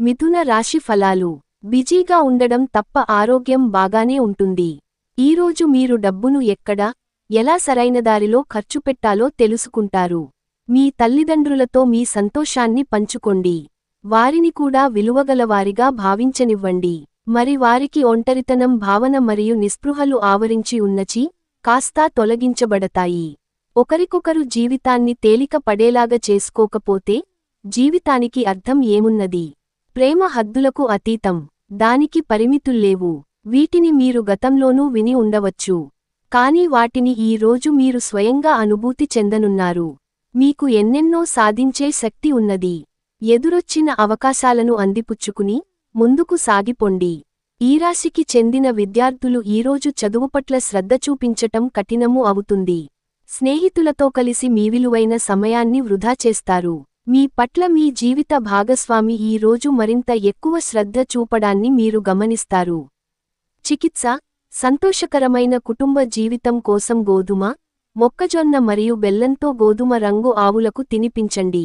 మిథున రాశి ఫలాలు. బిజీగా ఉండడం తప్ప ఆరోగ్యం బాగానే ఉంటుంది. ఈరోజు మీరు డబ్బును ఎక్కడ ఎలా సరైన దారిలో ఖర్చు పెట్టాలో తెలుసుకుంటారు. మీ తల్లిదండ్రులతో మీ సంతోషాన్ని పంచుకోండి. వారిని కూడా విలువగలవారిగా భావించనివ్వండి. మరి వారికి ఒంటరితనం భావన మరియు నిస్పృహలు ఆవరించి ఉన్నచి కాస్తా తొలగించబడతాయి. ఒకరికొకరు జీవితాన్ని తేలిక పడేలాగా చేసుకోకపోతే జీవితానికి అర్థం ఏమున్నది? ప్రేమ హద్దులకు అతీతం. దానికి పరిమితుల్లేవు. వీటిని మీరు గతంలోనూ విని ఉండవచ్చు. కాని వాటిని ఈ రోజు మీరు స్వయంగా అనుభూతి చెందనున్నారు. మీకు ఎన్నెన్నో సాధించే శక్తి ఉన్నది. ఎదురొచ్చిన అవకాశాలను అందిపుచ్చుకుని ముందుకు సాగిపొండి. ఈ రాశికి చెందిన విద్యార్థులు ఈరోజు చదువుపట్ల శ్రద్ధ చూపించటం కఠినము అవుతుంది. స్నేహితులతో కలిసి మీ విలువైన సమయాన్ని వృధా చేస్తారు. మీ పట్ల మీ జీవిత భాగస్వామి ఈ రోజు మరింత ఎక్కువ శ్రద్ధ చూపడాన్ని మీరు గమనిస్తారు. చికిత్స సంతోషకరమైన కుటుంబ జీవితం కోసం గోధుమ మొక్కజొన్న మరియు బెల్లంతో గోధుమ రంగు ఆవులకు తినిపించండి.